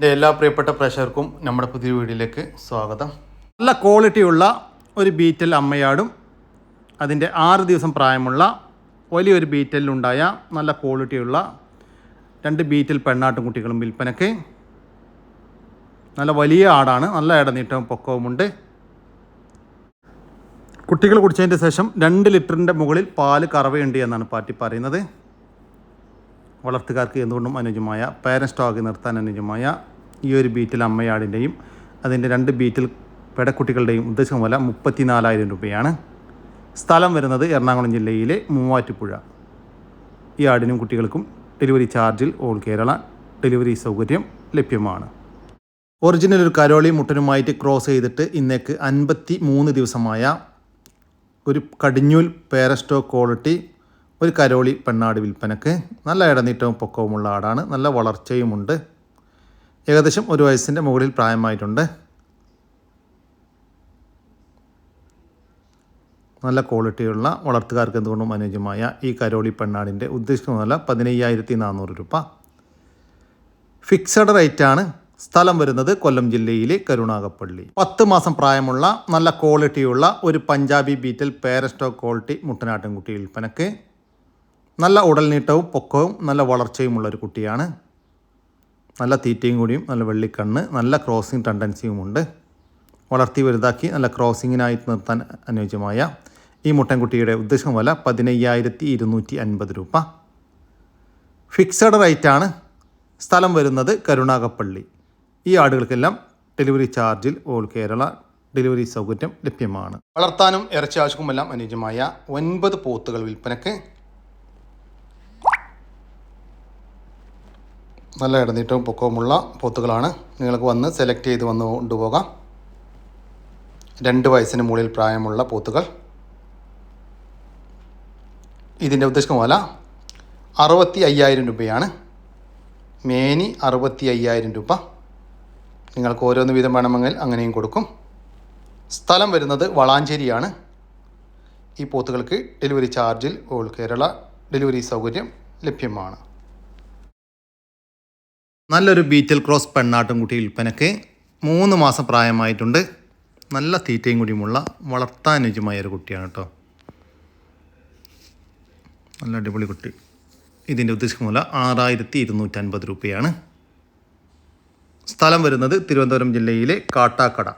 എന്റെ എല്ലാ പ്രിയപ്പെട്ട പ്രേക്ഷകർക്കും നമ്മുടെ പുതിയ വീഡിയോയിലേക്ക് സ്വാഗതം. നല്ല ക്വാളിറ്റിയുള്ള ഒരു ബീറ്റൽ അമ്മയാടും അതിന്റെ ആറ് ദിവസം പ്രായമുള്ള വലിയൊരു ബീറ്റലിലുണ്ടായ നല്ല ക്വാളിറ്റിയുള്ള രണ്ട് ബീറ്റൽ പെണ്ണാട്ടും കുട്ടികളും വിൽപ്പനയ്ക്ക്. നല്ല വലിയ ആടാണ് നല്ല ഇടനീട്ടവും പൊക്കവുമുണ്ട്. കുട്ടികൾ കുടിച്ചതിന്റെ ശേഷം രണ്ട് ലിറ്ററിന്റെ മുകളിൽ പാൽ കറവയുണ്ട് എന്നാണ് പാർട്ടി പറയുന്നത്. വളർത്തുകാർക്ക് എന്തുകൊണ്ടും അനുയോജ്യമായ പേരൻസ് സ്റ്റോക്ക് നിർത്താൻ അനുയോജ്യമായ ഈ ഒരു ബീറ്റിൽ അമ്മയാടിന്റെയും അതിന്റെ രണ്ട് ബീറ്റിൽ പെടക്കുട്ടികളുടെയും ഉദ്ദേശം വില മുപ്പത്തി നാലായിരം രൂപയാണ്. സ്ഥലം വരുന്നത് എറണാകുളം ജില്ലയിലെ മൂവാറ്റുപുഴ. ഈ ആടിനും കുട്ടികൾക്കും ഡെലിവറി ചാർജിൽ ഓൾ കേരള ഡെലിവറി സൗകര്യം ലഭ്യമാണ്. ഒറിജിനൽ ഒരു കരോളി മുട്ടനുമായിട്ട് ക്രോസ് ചെയ്തിട്ട് ഇന്നേക്ക് അൻപത്തി മൂന്ന് ദിവസമായ ഒരു കടിഞ്ഞൂൽ പേരസ്റ്റോ ക്വാളിറ്റി ഒരു കരോളി പെണ്ണാട് വിൽപ്പനക്ക് നല്ല ഇടനീട്ടവും പൊക്കവുമുള്ള ആടാണ്. നല്ല വളർച്ചയുമുണ്ട്. ഏകദേശം ഒരു വയസ്സിന്റെ മുകളിൽ പ്രായമായിട്ടുണ്ട്. നല്ല ക്വാളിറ്റിയുള്ള വളർത്തുകാർക്ക് എന്തുകൊണ്ടും അനുയോജ്യമായ ഈ കരോളി പെണ്ണാടിന്റെ ഉദ്ദേശിക്കുന്ന വില പതിനയ്യായിരത്തി നാനൂറ് രൂപ. ഫിക്സഡ് റേറ്റാണ് സ്ഥലം വരുന്നത് കൊല്ലം ജില്ലയിലെ കരുണാകപ്പള്ളി. പത്ത് മാസം പ്രായമുള്ള നല്ല ക്വാളിറ്റിയുള്ള ഒരു പഞ്ചാബി ബീറ്റൽ പേരസ്റ്റോ ക്വാളിറ്റി മുട്ടനാട്ടിൻകുട്ടി വിൽപ്പനക്ക്. നല്ല ഉടൽനീട്ടവും പൊക്കവും നല്ല വളർച്ചയുമുള്ള ഒരു കുട്ടിയാണ്. നല്ല തീറ്റയും കൂടിയും നല്ല വെള്ളിക്കണ്ണ് നല്ല ക്രോസിംഗ് ടെൻഡൻസിയുമുണ്ട് വളർത്തി വലുതാക്കി നല്ല ക്രോസിങ്ങിനായിട്ട് നിർത്താൻ അനുയോജ്യമായ ഈ മുട്ടൻകുട്ടിയുടെ ഉദ്ദേശം വില പതിനയ്യായിരത്തി ഇരുന്നൂറ്റി അൻപത് രൂപ. ഫിക്സഡ് റേറ്റാണ് സ്ഥലം വരുന്നത് കരുണാകപ്പള്ളി ഈ ആടുകൾക്കെല്ലാം ഡെലിവറി ചാർജിൽ ഓൾ കേരള ഡെലിവറി സൗകര്യം ലഭ്യമാണ്. വളർത്താനും ഇറച്ചി ആവശ്യക്കുമെല്ലാം അനുയോജ്യമായ ഒൻപത് പോത്തുകൾ വിൽപ്പനക്ക് നല്ല ഇടനീട്ടവും പൊക്കവുമുള്ള പോത്തുകളാണ്. നിങ്ങൾക്ക് വന്ന് സെലക്ട് ചെയ്ത് വന്ന് കൊണ്ടുപോകാം. രണ്ട് വയസ്സിന് മുകളിൽ പ്രായമുള്ള പോത്തുകൾ. ഇതിന്റെ ഉദ്ദേശം വില അറുപത്തി അയ്യായിരം രൂപയാണ്. മേനി അറുപത്തി അയ്യായിരം രൂപ. നിങ്ങൾക്ക് ഓരോന്ന് വീതം വേണമെങ്കിൽ അങ്ങനെയും കൊടുക്കും. സ്ഥലം വരുന്നത് വളാഞ്ചേരിയാണ്. ഈ പോത്തുകൾക്ക് ഡെലിവറി ചാർജിൽ ഓൾ കേരള ഡെലിവറി സൗകര്യം ലഭ്യമാണ്. നല്ലൊരു ബീറ്റൽ ക്രോസ് പെണ്ണാട്ടുംകുട്ടി വിൽപ്പനക്ക് മൂന്ന് മാസം പ്രായമായിട്ടുണ്ട്. നല്ല തീറ്റയും കൂടിയുമുള്ള വളർത്താൻ അനുയോജ്യമായ ഒരു കുട്ടിയാണ് കേട്ടോ. നല്ല അടിപൊളി കുട്ടി. ഇതിന്റെ ഉദ്ദേശിക്കുന്ന മൂല ആറായിരത്തി ഇരുന്നൂറ്റൻപത് രൂപയാണ്. സ്ഥലം വരുന്നത് തിരുവനന്തപുരം ജില്ലയിലെ കാട്ടാക്കട.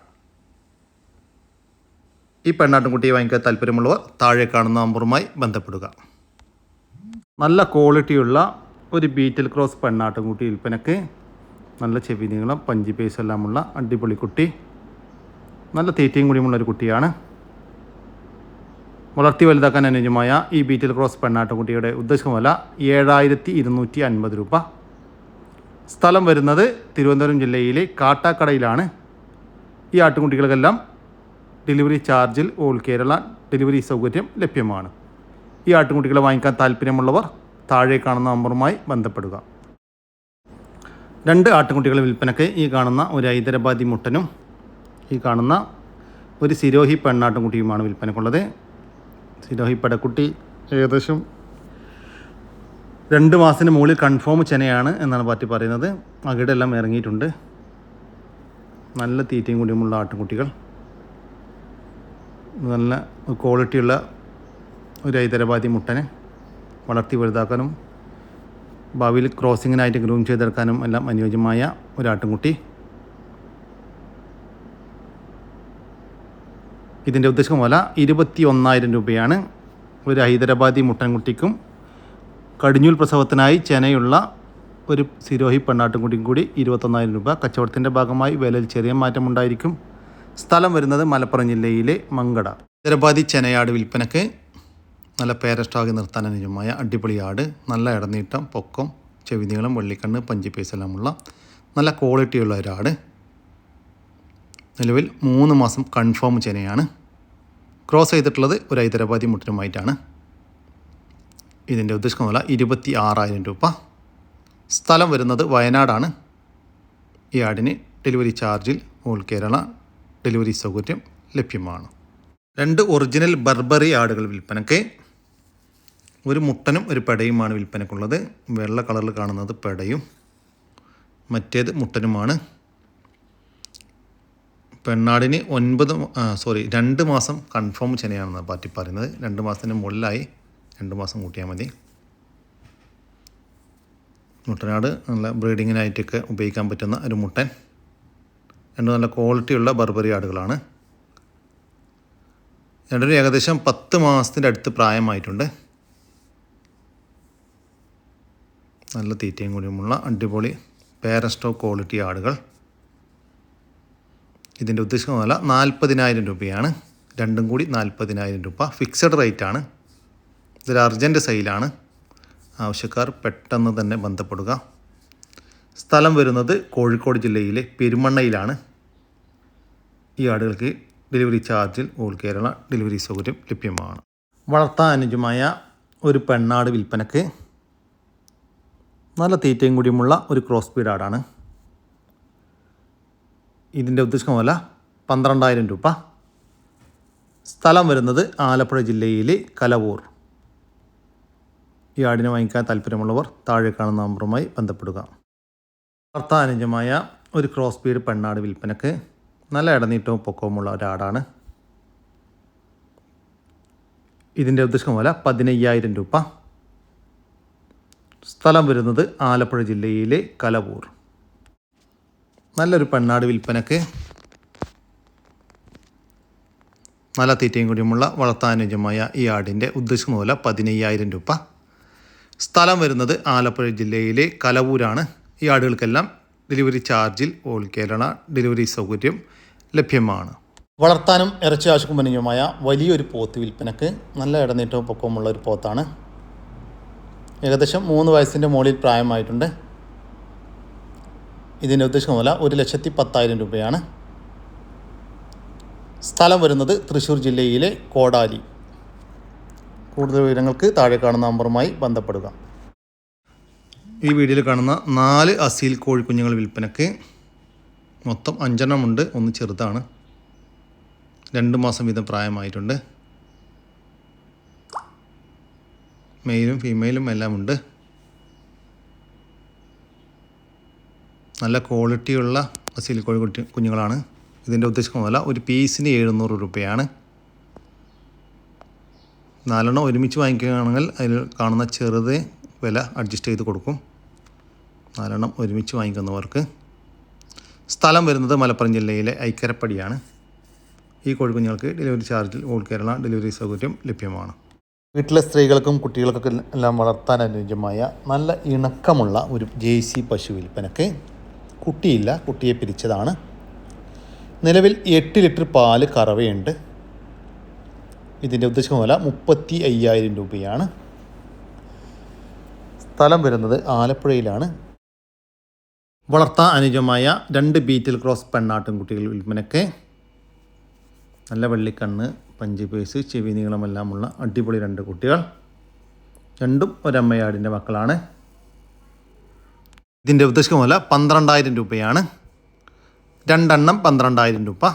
ഈ പെണ്ണാട്ടുംകുട്ടിയെ വാങ്ങിക്കാൻ താല്പര്യമുള്ളവർ താഴെ കാണുന്ന നമ്പറുമായി ബന്ധപ്പെടുക. നല്ല ക്വാളിറ്റിയുള്ള ഒരു ബീറ്റിൽ ക്രോസ് പെണ്ണാട്ടുംകുട്ടി വിൽപ്പനക്ക്. നല്ല ചെവി നീളം പഞ്ചി പേസ് എല്ലാമുള്ള അടിപൊളി കുട്ടി. നല്ല തീറ്റയും കൂടിയുമുള്ള ഒരു കുട്ടിയാണ്. വളർത്തി വലുതാക്കാൻ അനുയോജ്യമായ ഈ ബീറ്റിൽ ക്രോസ് പെണ്ണാട്ടുംകുട്ടിയുടെ ഉദ്ദേശം വില ഏഴായിരത്തി ഇരുന്നൂറ്റി അൻപത് രൂപ. സ്ഥലം വരുന്നത് തിരുവനന്തപുരം ജില്ലയിലെ കാട്ടാക്കടയിലാണ്. ഈ ആട്ടുകുട്ടികൾക്കെല്ലാം ഡെലിവറി ചാർജിൽ ഓൾ കേരള ഡെലിവറി സൗകര്യം ലഭ്യമാണ്. ഈ ആട്ടുകുട്ടികളെ വാങ്ങിക്കാൻ താല്പര്യമുള്ളവർ താഴെ കാണുന്ന നമ്പറുമായി ബന്ധപ്പെടുക. രണ്ട് ആട്ടുകുട്ടികളെ വിൽപ്പനയ്ക്ക് ഈ കാണുന്ന ഒരു ഹൈദരാബാദി മുട്ടനും ഈ കാണുന്ന ഒരു സിരോഹി പെണ്ണാട്ടുംകുട്ടിയുമാണ് വിൽപ്പനക്കുള്ളത് സിരോഹി പെടക്കുട്ടി ഏകദേശം രണ്ട് മാസത്തിന് മുകളിൽ കൺഫേം ചെനയാണ് എന്നാണ് പാർട്ടി പറയുന്നത്. അകിടെല്ലാം ഇറങ്ങിയിട്ടുണ്ട്. നല്ല തീറ്റയും കൂടിയുമുള്ള ആട്ടുംകുട്ടികൾ. നല്ല ക്വാളിറ്റിയുള്ള ഒരു ഹൈദരാബാദി മുട്ടനെ. വളർത്തി വലുതാക്കാനും ഭാവിയിൽ ക്രോസിങ്ങിനായിട്ട് ഗ്രൂം ചെയ്തെടുക്കാനും എല്ലാം അനുയോജ്യമായ ഒരു ഇതിന്റെ ഉദ്ദേശം വില ഇരുപത്തി ഒന്നായിരം രൂപയാണ്. ഒരു ഹൈദരാബാദി മുട്ടൻകുട്ടിക്കും കടിഞ്ഞൂൽ പ്രസവത്തിനായി ചെനയുള്ള ഒരു സിരോഹി പെണ്ണാട്ടുംകുട്ടിയും കൂടി ഇരുപത്തൊന്നായിരം രൂപ. കച്ചവടത്തിന്റെ ഭാഗമായി വിലയിൽ ചെറിയ മാറ്റമുണ്ടായിരിക്കും സ്ഥലം വരുന്നത് മലപ്പുറം ജില്ലയിലെ മങ്കട. ഹൈദരാബാദി ചെനയാട് വിൽപ്പനക്ക് നല്ല പേരസ്റ്റാക്കി നിർത്താൻ അനുയോജ്യമായ അടിപൊളി ആട് നല്ല ഇടനീട്ടം പൊക്കം ചെവിനീളം വെള്ളിക്കണ്ണ് പഞ്ചി എല്ലാമുള്ള നല്ല ക്വാളിറ്റിയുള്ള ഒരാട്. നിലവിൽ മൂന്ന് മാസം കൺഫേം ചെനയാണ്. ക്രോസ് ചെയ്തിട്ടുള്ളത് ഒരു ഹൈദരാബാദി മുട്ടിനുമായിട്ടാണ്. ഇതിന്റെ ഉദ്ദേശിക്കുന്ന വില ഇരുപത്തി ആറായിരം രൂപ. സ്ഥലം വരുന്നത് വയനാടാണ്. ഈ ആടിന് ഡെലിവറി ചാർജിൽ ഓൾ കേരള ഡെലിവറി സൗകര്യം ലഭ്യമാണ്. രണ്ട് ഒറിജിനൽ ബർബറി ആടുകൾ വിൽപ്പനയ്ക്ക് ഒരു മുട്ടനും ഒരു പെടയുമാണ് വിൽപ്പനക്കുള്ളത്. വെള്ള കളറിൽ കാണുന്നത് പെടയും. മറ്റേത് മുട്ടനുമാണ്. പെണ്ണാടിന് ഒൻപത് സോറി രണ്ട് മാസം കൺഫേം ചെനയാണെന്ന് പാറ്റി പറയുന്നത്. രണ്ട് മാസത്തിന് മുകളിലായി. രണ്ട് മാസം കൂട്ടിയാൽ മതി. മുട്ടനാട് നല്ല ബ്രീഡിങ്ങിനായിട്ടൊക്കെ ഉപയോഗിക്കാൻ പറ്റുന്ന ഒരു മുട്ടൻ. രണ്ട് നല്ല ക്വാളിറ്റിയുള്ള ബർബറി ആടുകളാണ്. രണ്ടൊരു ഏകദേശം പത്ത് മാസത്തിന്റെ അടുത്ത് പ്രായമായിട്ടുണ്ട്. നല്ല തീറ്റയും കൂടിയുമുള്ള അടിപൊളി പേരസ്റ്റോ ക്വാളിറ്റി ആടുകൾ. ഇതിന്റെ ഉദ്ദേശിക്കുന്ന വില നാൽപ്പതിനായിരം രൂപയാണ്. രണ്ടും കൂടി നാൽപ്പതിനായിരം രൂപ. ഫിക്സഡ് റേറ്റ് ആണ്. ഇതൊരു അർജന്റ് സെയിലാണ് ആവശ്യക്കാർ പെട്ടെന്ന് തന്നെ ബന്ധപ്പെടുക. സ്ഥലം വരുന്നത് കോഴിക്കോട് ജില്ലയിലെ പെരുമണ്ണയിലാണ്. ഈ ആടുകൾക്ക് ഡെലിവറി ചാർജിൽ ഓൾ കേരള ഡെലിവറി സൗകര്യം ലഭ്യമാണ്. വളർത്താൻ അനുജമായ ഒരു പെണ്ണാട് വിൽപ്പനക്ക് നല്ല തീറ്റയും കൂടിയുമുള്ള ഒരു ക്രോസ് സ്പീഡ് ആടാണ്. ഇതിന്റെ ഉദ്ദേശമല്ല പന്ത്രണ്ടായിരം രൂപ. സ്ഥലം വരുന്നത് ആലപ്പുഴ ജില്ലയിലെ കലവൂർ. ഈ ആടിനെ വാങ്ങിക്കാൻ താല്പര്യമുള്ളവർ താഴെ കാണുന്ന നമ്പറുമായി ബന്ധപ്പെടുക. വാർത്താനുജമായ ഒരു ക്രോസ് സ്പീഡ് പെണ്ണാട് വിൽപ്പനക്ക് നല്ല ഇടനീട്ടവും പൊക്കവുമുള്ള ഒരാടാണ്. ഇതിന്റെ ഉദ്ദേശം പോലെ പതിനയ്യായിരം രൂപ. സ്ഥലം വരുന്നത് ആലപ്പുഴ ജില്ലയിലെ കലവൂർ. നല്ലൊരു പെണ്ണാട് വിൽപ്പനക്ക് നല്ല തീറ്റയും കൂടിയുമുള്ള വളർത്താനുജമായ ഈ ആടിന്റെ ഉദ്ദേശിക്കുന്ന പോലെ പതിനയ്യായിരം രൂപ. സ്ഥലം വരുന്നത് ആലപ്പുഴ ജില്ലയിലെ കലവൂരാണ്. ഈ ആടുകൾക്കെല്ലാം ഡെലിവറി ചാർജിൽ ഓൾ കേരള ഡെലിവറി സൗകര്യം ലഭ്യമാണ്. വളർത്താനും ഇറച്ചി ആവശ്യക്കുമ്പനുമായ വലിയൊരു പോത്ത് വിൽപ്പനക്ക് നല്ല ഇടനീട്ടവും പൊക്കവുമുള്ള ഒരു പോത്താണ് ഏകദേശം മൂന്ന് വയസ്സിന്റെ മുകളിൽ പ്രായമായിട്ടുണ്ട്. ഇതിന്റെ ഉദ്ദേശം വില ഒരു ലക്ഷത്തി പത്തായിരം രൂപയാണ്. സ്ഥലം വരുന്നത് തൃശ്ശൂർ ജില്ലയിലെ കോടാലി. കൂടുതൽ വിവരങ്ങൾക്ക് താഴെ കാണുന്ന നമ്പറുമായി ബന്ധപ്പെടുക. ഈ വീഡിയോയിൽ കാണുന്ന നാല് അസീൽ കോഴിക്കുഞ്ഞുങ്ങൾ വിൽപ്പനക്ക് മൊത്തം അഞ്ചെണ്ണമുണ്ട്. ഒന്ന് ചെറുതാണ്. രണ്ട് മാസം വീതം പ്രായമായിട്ടുണ്ട്. മെയിലും ഫീമെയിലും എല്ലാം ഉണ്ട് നല്ല ക്വാളിറ്റിയുള്ള അസീൽ കോഴി കുഞ്ഞുങ്ങളാണ്. ഇതിന്റെ ഉദ്ദേശിക്കുന്നതല്ല ഒരു പീസിന് എഴുന്നൂറ് രൂപയാണ്. നാലെണ്ണം ഒരുമിച്ച് വാങ്ങിക്കുകയാണെങ്കിൽ അതിൽ കാണുന്ന ചെറുത് വില അഡ്ജസ്റ്റ് ചെയ്ത് കൊടുക്കും. നാലെണ്ണം ഒരുമിച്ച് വാങ്ങിക്കുന്നവർക്ക്. സ്ഥലം വരുന്നത് മലപ്പുറം ജില്ലയിലെ ഐക്കരപ്പടിയാണ്. ഈ കോഴിക്കുഞ്ഞുങ്ങൾക്ക് ഡെലിവറി ചാർജിൽ ഓൾ കേരള ഡെലിവറി സൗകര്യം ലഭ്യമാണ്. വീട്ടിലെ സ്ത്രീകൾക്കും കുട്ടികൾക്കൊക്കെ എല്ലാം വളർത്താൻ അനുയോജ്യമായ നല്ല ഇണക്കമുള്ള ഒരു ജേഴ്സി പശു വിൽപ്പനക്ക് കുട്ടിയില്ല കുട്ടിയെ പിരിച്ചതാണ്. നിലവിൽ എട്ട് ലിറ്റർ പാൽ കറവയുണ്ട്. ഇതിന്റെ ഉദ്ദേശം വില മുപ്പത്തി അയ്യായിരം രൂപയാണ്. സ്ഥലം വരുന്നത് ആലപ്പുഴയിലാണ്. വളർത്താൻ അനുയോജ്യമായ രണ്ട് ബീറ്റിൽ ക്രോസ് പെണ്ണാട്ടും കുട്ടികൾ വിൽപ്പനക്ക്. നല്ല വെള്ളിക്കണ്ണ് പഞ്ച് പേസ് ചെവി നീളമെല്ലാമുള്ള അടിപൊളി രണ്ട് കുട്ടികൾ. രണ്ടും ഒരമ്മയാടിന്റെ മക്കളാണ്. ഇതിന്റെ ഉദ്ദേശമല്ല പന്ത്രണ്ടായിരം രൂപയാണ്. രണ്ടെണ്ണം പന്ത്രണ്ടായിരം രൂപ.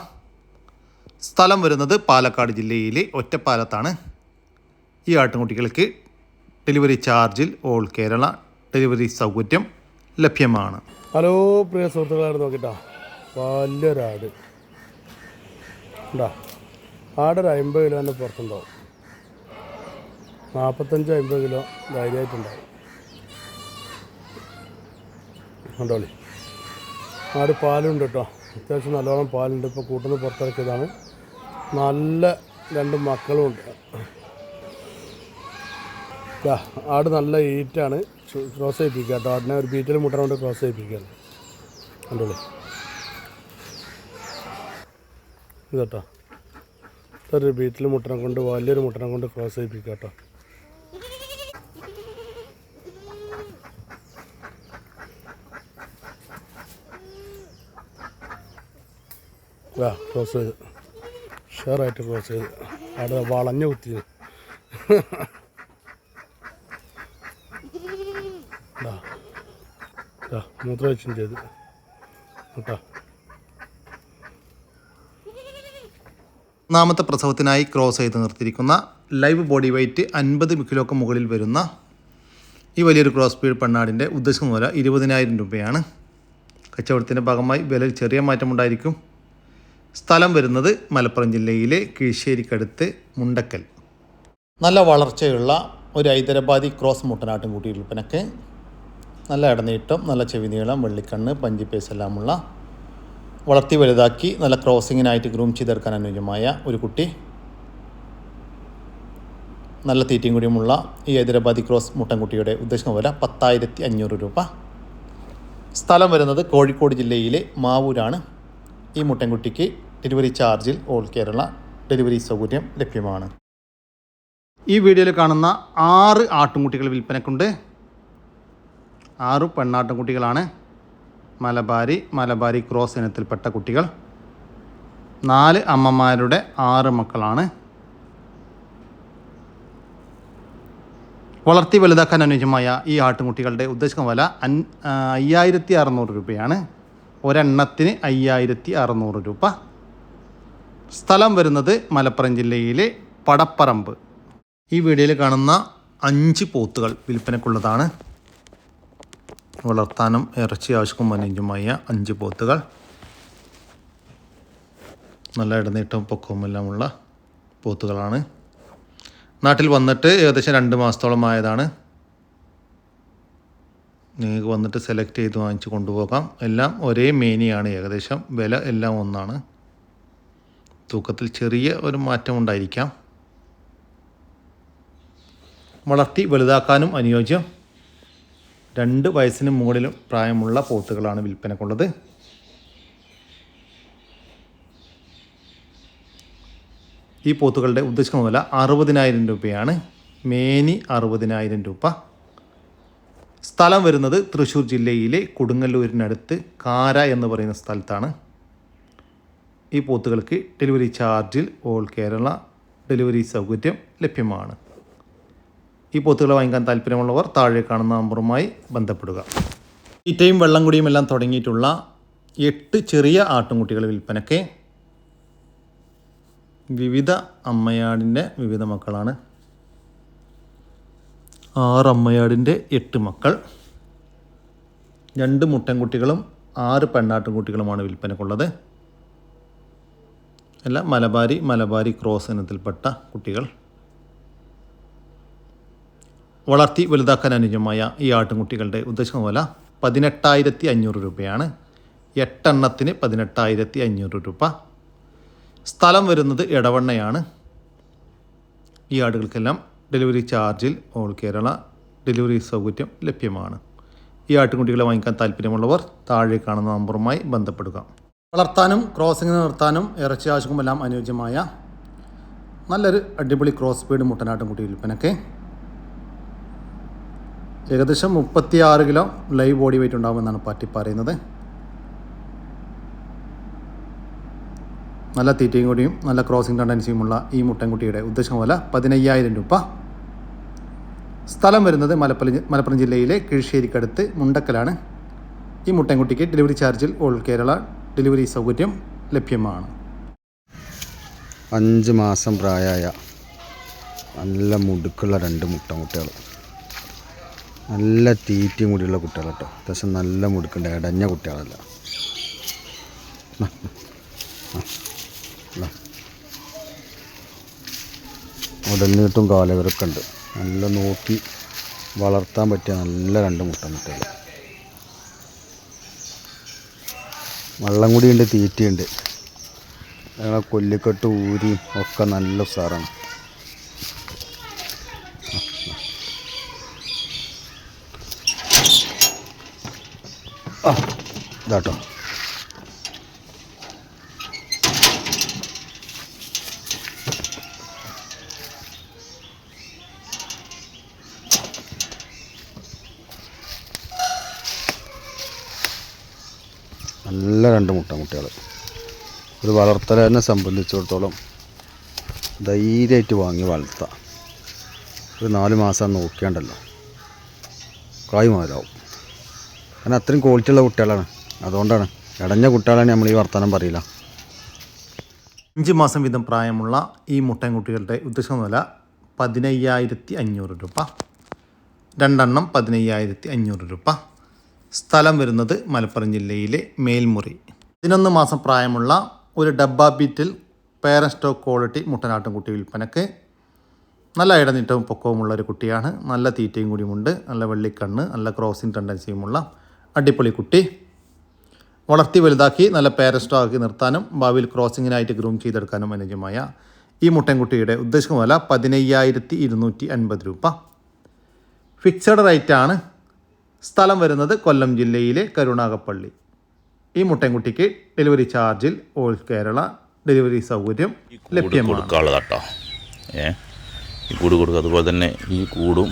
സ്ഥലം വരുന്നത് പാലക്കാട് ജില്ലയിലെ ഒറ്റപ്പാലത്താണ്. ഈ ആട്ടിൻകുട്ടികൾക്ക് ഡെലിവറി ചാർജിൽ ഓൾ കേരള ഡെലിവറി സൗകര്യം ലഭ്യമാണ്. ഹലോ പ്രിയ സുഹൃത്തുക്കളായിട്ട് നോക്കിട്ടാ? വലിയൊരാട്. ഉണ്ടാ ആടൊരു അമ്പത് കിലോന്റെ പുറത്തുണ്ടാവും. നാൽപ്പത്തഞ്ച് അമ്പത് കിലോ ധൈര്യമായിട്ടുണ്ടാവും. കണ്ടോളി. ആട് പാലുണ്ട് കേട്ടോ. അത്യാവശ്യം നല്ലോണം പാലുണ്ട്. ഇപ്പോൾ കൂട്ടുന്ന പുറത്തിറക്കിയതാണ് നല്ല രണ്ട് മക്കളും ഉണ്ട്. ദാ, ആട് നല്ല ഈറ്റാണ്. ക്രോസ് ചെയ്യിപ്പിക്കുക കേട്ടോ. ആടിനെ ഒരു ബീറ്റിൽ മുട്ട കൊണ്ട് ക്രോസ് ചെയ്യിപ്പിക്കുകയാണ്. കണ്ടോളൂ. ഇത് കേട്ടോ ഇതൊരു ബീറ്റിൽ മുട്ടനെ കൊണ്ട് വലിയൊരു മുട്ടനെ കൊണ്ട് ക്രോസ് ചെയ്യിപ്പിക്കുക കേട്ടോ. ക്രോസ് ചെയ്ത്. ഷെയറായിട്ട് ക്രോസ് ചെയ്ത്. അവിടെ വളഞ്ഞു കുത്തിയത് മൂത്രം ചെയ്ത്. കേട്ടോ ഒന്നാമത്തെ പ്രസവത്തിനായി ക്രോസ് ചെയ്ത് നിർത്തിയിരിക്കുന്ന ലൈവ് ബോഡി വെയ്റ്റ് അൻപത് കിലോക്ക് മുകളിൽ വരുന്ന ഈ വലിയൊരു ക്രോസ് സ്പീഡ് പെണ്ണാടിന്റെ ഉദ്ദേശിക്കുന്ന വില ഇരുപതിനായിരം രൂപയാണ്. കച്ചവടത്തിന്റെ ഭാഗമായി വില ചെറിയ മാറ്റമുണ്ടായിരിക്കും സ്ഥലം വരുന്നത് മലപ്പുറം ജില്ലയിലെ കീഴ്ശ്ശേരിക്കടുത്ത് മുണ്ടക്കൽ. നല്ല വളർച്ചയുള്ള ഒരു ഹൈദരാബാദി ക്രോസ് മുട്ടനാട്ടും കൂട്ടി വിൽപ്പനക്ക് നല്ല ഇടനീട്ടം നല്ല ചെവി നീളം വെള്ളിക്കണ്ണ് പഞ്ചിപ്പേസ് എല്ലാമുള്ള വളർത്തി വലുതാക്കി നല്ല ക്രോസിങ്ങിനായിട്ട് ഗ്രൂം ചെയ്തെടുക്കാൻ അനുയോജ്യമായ ഒരു കുട്ടി. നല്ല തീറ്റയും കൂടിയുമുള്ള ഈ ഹൈദരാബാദി ക്രോസ് മുട്ടൻകുട്ടിയുടെ ഉദ്ദേശിക്കുന്ന വില പത്തായിരത്തി അഞ്ഞൂറ് രൂപ. സ്ഥലം വരുന്നത് കോഴിക്കോട് ജില്ലയിലെ മാവൂരാണ്. ഈ മുട്ടൻകുട്ടിക്ക് ഡെലിവറി ചാർജിൽ ഓൾ കേരള ഡെലിവറി സൗകര്യം ലഭ്യമാണ്. ഈ വീഡിയോയിൽ കാണുന്ന ആറ് ആട്ടുംകുട്ടികൾ വിൽപ്പനക്കുണ്ട്. ആറ് പെണ്ണാട്ടുംകുട്ടികളാണ്. മലബാരി മലബാരി ക്രോസ് ഇനത്തിൽപ്പെട്ട കുട്ടികൾ. നാല് അമ്മമാരുടെ ആറ് മക്കളാണ്. വളർത്തി വലുതാക്കാൻ അനുയോജ്യമായ ഈ ആട്ടുംകുട്ടികളുടെ ഉദ്ദേശിക്കുന്ന വില അൻ അയ്യായിരത്തി അറുന്നൂറ് രൂപയാണ്. ഒരെണ്ണത്തിന് അയ്യായിരത്തി അറുന്നൂറ് രൂപ. സ്ഥലം വരുന്നത് മലപ്പുറം ജില്ലയിലെ പടപ്പറമ്പ്. ഈ വീഡിയോയിൽ കാണുന്ന അഞ്ച് പോത്തുകൾ വിൽപ്പനക്കുള്ളതാണ് വളർത്താനും ഇറച്ചി ആവശ്യക്കും അനുയോജ്യമായ അഞ്ച് പോത്തുകൾ. നല്ല ഇടനീട്ടവും പൊക്കവും എല്ലാമുള്ള പോത്തുകളാണ്. നാട്ടിൽ വന്നിട്ട് ഏകദേശം രണ്ട് മാസത്തോളം ആയതാണ്. നിങ്ങൾക്ക് വന്നിട്ട് സെലക്ട് ചെയ്ത് വാങ്ങിച്ച് കൊണ്ടുപോകാം. എല്ലാം ഒരേ മേനിയാണ്. ഏകദേശം വില എല്ലാം ഒന്നാണ്. തൂക്കത്തിൽ ചെറിയ ഒരു മാറ്റം ഉണ്ടായിരിക്കാം. വളർത്തി വലുതാക്കാനും അനുയോജ്യം. രണ്ട് വയസ്സിന് മുകളിലും പ്രായമുള്ള പോത്തുകളാണ് വിൽപ്പനക്കുള്ളത്. ഈ പോത്തുകളുടെ ഉദ്ദേശിക്കുന്ന വില അറുപതിനായിരം രൂപയാണ്. മേനി അറുപതിനായിരം രൂപ. സ്ഥലം വരുന്നത് തൃശ്ശൂർ ജില്ലയിലെ കൊടുങ്ങല്ലൂരിനടുത്ത് കാര എന്ന് പറയുന്ന സ്ഥലത്താണ്. ഈ പോത്തുകൾക്ക് ഡെലിവറി ചാർജിൽ ഓൾ കേരള ഡെലിവറി സൗകര്യം ലഭ്യമാണ്. ഈ പോത്തുകളെ വാങ്ങിക്കാൻ താല്പര്യമുള്ളവർ താഴെ കാണുന്ന നമ്പറുമായി ബന്ധപ്പെടുക. തീറ്റയും വെള്ളം കുടിയും എല്ലാം തുടങ്ങിയിട്ടുള്ള എട്ട് ചെറിയ ആട്ടുംകുട്ടികൾ വിൽപ്പനയ്ക്ക് വിവിധ അമ്മയാടിന്റെ വിവിധ മക്കളാണ്. ആറ് അമ്മയാടിന്റെ എട്ട് മക്കൾ. രണ്ട് മുട്ടൻകുട്ടികളും ആറ് പെണ്ണാട്ടുംകുട്ടികളുമാണ് വിൽപ്പനക്കുള്ളത് എല്ലാം മലബാരി മലബാരി ക്രോസ് ഇനത്തിൽപ്പെട്ട കുട്ടികൾ. വളർത്തി വലുതാക്കാൻ അനുയോജ്യമായ ഈ ആട്ടുംകുട്ടികളുടെ ഉദ്ദേശിക്കുന്ന വില പതിനെട്ടായിരത്തി അഞ്ഞൂറ് രൂപയാണ്. എട്ടെണ്ണത്തിന് പതിനെട്ടായിരത്തി അഞ്ഞൂറ് രൂപ. സ്ഥലം വരുന്നത് ഇടവണ്ണയാണ് ഈ ആടുകൾക്കെല്ലാം ഡെലിവറി ചാർജിൽ ഓൾ കേരള ഡെലിവറി സൗകര്യം ലഭ്യമാണ്. ഈ ആട്ടുകുട്ടികളെ വാങ്ങിക്കാൻ താല്പര്യമുള്ളവർ താഴെ കാണുന്ന നമ്പറുമായി ബന്ധപ്പെടുക. വളർത്താനും ക്രോസിംഗ് നിർത്താനും ഇറച്ചി ആവശ്യക്കുമെല്ലാം അനുയോജ്യമായ നല്ലൊരു അടിപൊളി ക്രോസ് ബീഡ് മുട്ടനാട്ടുംകുട്ടി വിൽപ്പനയ്ക്ക് ഏകദേശം മുപ്പത്തിയാറ് കിലോ ലൈവ് ബോഡി വെയിറ്റ് ഉണ്ടാകുമെന്നാണ് പാറ്റി പറയുന്നത്. നല്ല തീറ്റയും കൂടിയും നല്ല ക്രോസിംഗ് ടെൻഡൻസിയുമുള്ള ഈ മുട്ടൻകുട്ടിയുടെ ഉദ്ദേശം വില പതിനയ്യായിരം രൂപ. സ്ഥലം വരുന്നത് മലപ്പുറം മലപ്പുറം ജില്ലയിലെ കിഴിശ്ശേരിക്കടുത്ത് മുണ്ടക്കലാണ്. ഈ മുട്ടൻകുട്ടിക്ക് ഡെലിവറി ചാർജിൽ ഓൾ കേരള ഡെലിവറി സൗകര്യം ലഭ്യമാണ്. അഞ്ച് മാസം പ്രായമായ നല്ല മുടുക്കുള്ള രണ്ട് മുട്ടമുട്ടകൾ നല്ല തീറ്റയും കൂടിയുള്ള കുട്ടികൾ കേട്ടോ അത്യാവശ്യം നല്ല മുടുക്കുണ്ട് ഇടഞ്ഞ കുട്ടികളല്ല. ഉടലിനീട്ടും കാലവരൊക്കെ ഉണ്ട്. നല്ല നോക്കി വളർത്താൻ പറ്റിയ നല്ല രണ്ട് മുട്ട മുട്ടകൾ. വെള്ളം കൂടിയുണ്ട് തീറ്റയുണ്ട്. ഞങ്ങളെ കൊല്ലിക്കെട്ട് ഊരി ഒക്കെ നല്ല ഉസാറാണ്. ഇതാട്ടോ. നല്ല രണ്ട് മുട്ട മുട്ടമുട്ടികൾ ഒരു വളർത്തലിനെ സംബന്ധിച്ചിടത്തോളം ധൈര്യമായിട്ട് വാങ്ങി വളർത്താം. ഒരു നാല് മാസം നോക്കിയാണ്ടല്ലോ. കായ് മുതലാവും കാരണം അത്രയും ക്വാളിറ്റി ഉള്ള കുട്ടികളാണ്. അതുകൊണ്ടാണ്. ഇടഞ്ഞ കുട്ടികളാണ് നമ്മൾ ഈ വർത്തമാനം പറയില്ല. അഞ്ച് മാസം വീതം പ്രായമുള്ള ഈ മുട്ടൻകുട്ടികളുടെ ഉദ്ദേശം വില പതിനയ്യായിരത്തി അഞ്ഞൂറ് രൂപ. രണ്ടെണ്ണം പതിനയ്യായിരത്തി അഞ്ഞൂറ് രൂപ. സ്ഥലം വരുന്നത് മലപ്പുറം ജില്ലയിലെ മേൽമുറി. പതിനൊന്ന് മാസം പ്രായമുള്ള ഒരു ഡബ്ബ ബീറ്റിൽ പേരൻ സ്റ്റോക്ക് ക്വാളിറ്റി മുട്ടനാട്ടും കുട്ടി വിൽപ്പനക്ക്. നല്ല ഇടനീട്ടവും പൊക്കവുമുള്ള ഒരു കുട്ടിയാണ്. നല്ല തീറ്റയും കൂടിയുമുണ്ട്. നല്ല വെള്ളിക്കണ്ണ് നല്ല ക്രോസിംഗ് ടെൻഡൻസിയുമുള്ള അടിപൊളി കുട്ടി. വളർത്തി വലുതാക്കി നല്ല പേരസ്റ്റോ ആക്കി നിർത്താനും ഭാവിയിൽ ക്രോസിങ്ങിനായിട്ട് ഗ്രൂം ചെയ്തെടുക്കാനും അനുയോജ്യമായ ഈ മുട്ടൻകുട്ടിയുടെ ഉദ്ദേശിക്കുന്ന വില പതിനയ്യായിരത്തി ഇരുന്നൂറ്റി അൻപത് രൂപ ഫിക്സഡ് റേറ്റാണ് സ്ഥലം വരുന്നത് കൊല്ലം ജില്ലയിലെ കരുണാകപ്പള്ളി ഈ മുട്ടൻകുട്ടിക്ക് ഡെലിവറി ചാർജിൽ ഓൾ കേരള ഡെലിവറി സൗകര്യം ലഭ്യമാണ്. കൊടുക്കാനുള്ളതാട്ടോ. ഏ? ഈ കൂട് കൊടുക്കുക. അതുപോലെ തന്നെ ഈ കൂടും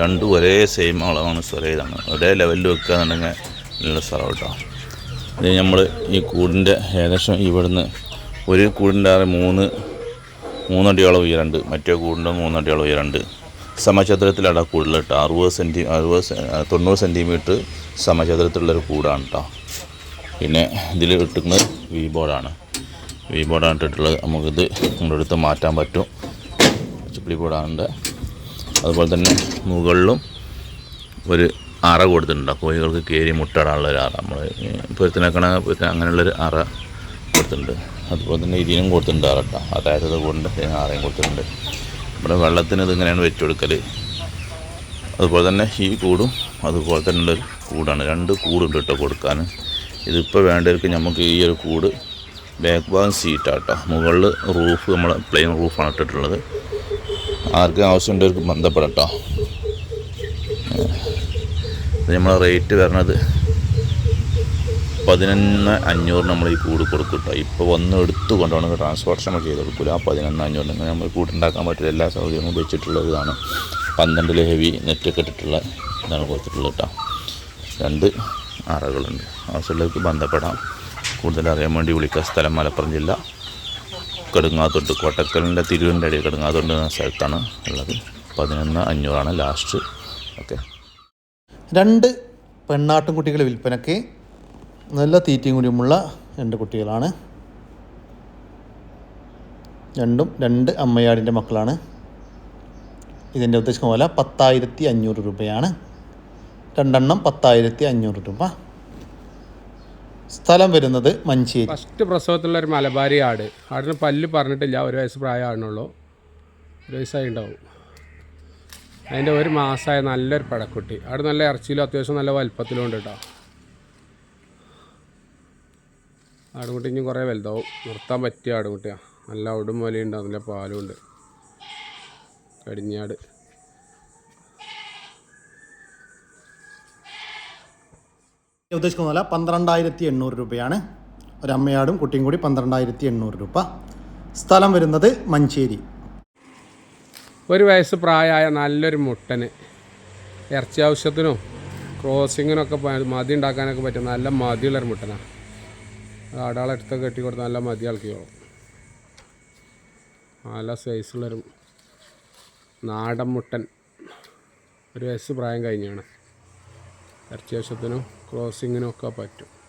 രണ്ടും ഒരേ സെയിം അളവാണ് ഒരേ ഇതാണ് ഒരേ ലെവലിൽ വെക്കുക എന്നുണ്ടെങ്കിൽ നല്ല സ്ഥലം കേട്ടോ ഇത് നമ്മൾ ഈ കൂടിന്റെ ഏകദേശം ഇവിടുന്ന് ഒരു കൂടിന്റെ ആറ് മൂന്ന് മൂന്നടിയോളം ഉയരണ്ട് മറ്റേ കൂടിന്റെ മൂന്നടിയോളം ഉയരണ്ട് സമചതുരത്തിലാണ് കൂടുതൽ കേട്ടോ. അറുപത് സെന്റി അറുപത് തൊണ്ണൂറ് സെന്റിമീറ്റർ സമചതുരത്തിലുള്ളൊരു കൂടാണ് കേട്ടോ. പിന്നെ ഇതിൽ കിട്ടുന്നത് വി ബോർഡാണ് വി ബോർഡാണ് ഇട്ടിട്ടുള്ളത്. നമുക്കിത് നമ്മുടെ അടുത്ത് മാറ്റാൻ പറ്റും. ചുപ്പിളി ബോർഡാണ് അതുപോലെ തന്നെ മുകളിലും ഒരു അറ കൊടുത്തിട്ടുണ്ട്. കോഴികൾക്ക് കയറി മുട്ടയിടാനുള്ള ഒരു അറ. നമ്മൾ പൊരുത്തിനക്കണ പൊരുത്തിന് അങ്ങനെയുള്ളൊരു അറ കൊടുത്തിട്ടുണ്ട്. അതുപോലെ തന്നെ ഇതിനും കൊടുത്തിട്ടുണ്ട് അറ കേട്ടോ അതായത് കൊണ്ട് അറയും കൊടുത്തിട്ടുണ്ട്. ഇവിടെ വെള്ളത്തിന് ഇതിങ്ങനെയാണ് വെച്ച് കൊടുക്കൽ അതുപോലെ തന്നെ ഈ കൂടും അതുപോലെ തന്നെ ഉള്ളൊരു കൂടാണ്. രണ്ട് കൂടുണ്ട് കേട്ടോ കൊടുക്കാൻ ഇതിപ്പോൾ വേണ്ടവർക്ക് നമുക്ക് ഈ ഒരു കൂട് ബാക്ക് ഭാഗം സീറ്റാട്ടോ മുകളിൽ റൂഫ് നമ്മൾ പ്ലെയിൻ റൂഫാണ് ഇട്ടിട്ടുള്ളത്. ആർക്കും ആവശ്യമുണ്ടവർക്ക് ബന്ധപ്പെടട്ടോ. നമ്മൾ റേറ്റ് വരണത് പതിനൊന്ന് അഞ്ഞൂറ് നമ്മൾ ഈ കൂട് കൊടുക്കും കേട്ടോ ഇപ്പോൾ വന്ന് എടുത്തു കൊണ്ടുപോകണമെങ്കിൽ ട്രാൻസ്പോർട്ടേഷൻ നമ്മൾ ചെയ്ത് കൊടുക്കില്ല ആ പതിനൊന്ന് അഞ്ഞൂറിന് ഇങ്ങനെ നമ്മൾ കൂട്ടുണ്ടാക്കാൻ പറ്റില്ല എല്ലാ സൗകര്യങ്ങളും വെച്ചിട്ടുള്ള ഇതാണ് പന്ത്രണ്ടിൽ ഹെവി നെറ്റൊക്കെ ഇട്ടിട്ടുള്ള ഇതാണ് കൊടുത്തിട്ടുള്ളത് കേട്ടോ രണ്ട് അറകളുണ്ട്. ആവശ്യമുള്ളവർക്ക് ബന്ധപ്പെടാം. കൂടുതൽ അറിയാൻ വേണ്ടി വിളിക്കുക സ്ഥലം മലപ്പുറം ജില്ല. കടുങ്ങാത്തൊട്ട് കോട്ടക്കലിന്റെ തിരുവിന്റെ അടിയിൽ കടുങ്ങാത്തോട്ട് എന്ന സ്ഥലത്താണ് ഉള്ളത്. പതിനൊന്ന് അഞ്ഞൂറാണ് ലാസ്റ്റ്. ഓക്കെ. രണ്ട് പെണ്ണാട്ടും കുട്ടികളെ വിൽപ്പനയ്ക്ക് നല്ല തീറ്റയും കൂടിയുമുള്ള രണ്ട് കുട്ടികളാണ്. രണ്ടും രണ്ട് അമ്മയാടിന്റെ മക്കളാണ്. ഇതിന്റെ ഉദ്ദേശം പോലെ പത്തായിരത്തി അഞ്ഞൂറ് രൂപയാണ്. രണ്ടെണ്ണം പത്തായിരത്തി അഞ്ഞൂറ് രൂപ. സ്ഥലം വരുന്നത് മഞ്ചേരി. ഫസ്റ്റ് പ്രസവത്തിലുള്ള ഒരു മലബാരി ആട്. ആടിന് പല്ല് പറഞ്ഞിട്ടില്ല ഒരു വയസ്സ് പ്രായമാണുള്ളൂ ഒരു വയസ്സായി ഉണ്ടാവും അതിന്റെ ഒരു മാസമായ നല്ലൊരു പടക്കുട്ടി. ആട് നല്ല ഇറച്ചിയിലും അത്യാവശ്യം നല്ല വലുപ്പത്തിലും ഉണ്ട് കേട്ടോ ആടുകുട്ടി ഇനി കുറേ വലുതാവും. നിർത്താൻ പറ്റിയ ആടുകുട്ടിയാണ് നല്ല ഉടും മുലയുണ്ട് നല്ല പാലും ഉണ്ട്. കടിഞ്ഞാട് ഉദ്ദേശിക്കുന്ന പോലെ പന്ത്രണ്ടായിരത്തി എണ്ണൂറ് രൂപയാണ്. ഒരമ്മയാടും കുട്ടിയും കൂടി പന്ത്രണ്ടായിരത്തി എണ്ണൂറ് രൂപ. സ്ഥലം വരുന്നത് മഞ്ചേരി. ഒരു വയസ്സ് പ്രായമായ നല്ലൊരു മുട്ടന് ഇറച്ചി ആവശ്യത്തിനും ക്രോസിങ്ങിനൊക്കെ മതി ഉണ്ടാക്കാനൊക്കെ പറ്റും നല്ല മതിയുള്ളൊരു മുട്ടനാണ് ആടാളെ അടുത്ത് കെട്ടി കൊടുത്ത് നല്ല മതി ഇളക്കിയോളും നല്ല സൈസുള്ളൊരു നാടൻ മുട്ടൻ. ഒരു വയസ്സ് പ്രായം കഴിഞ്ഞാണ്. ഇറച്ചി ആവശ്യത്തിനും ക്രോസിങ്ങിനും ഒക്കെ പറ്റും.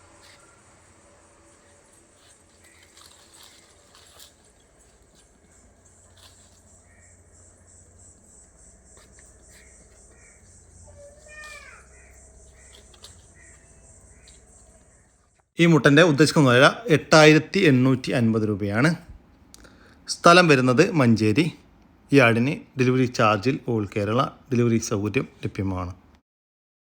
ഈ മുട്ടന്റെ ഉദ്ദേശിക്കുന്ന വില എട്ടായിരത്തി എണ്ണൂറ്റി അൻപത് രൂപയാണ്. സ്ഥലം വരുന്നത് മഞ്ചേരി. ഈ ആടിന് ഡെലിവറി ചാർജിൽ ഓൾ കേരള ഡെലിവറി സൗകര്യം ലഭ്യമാണ്.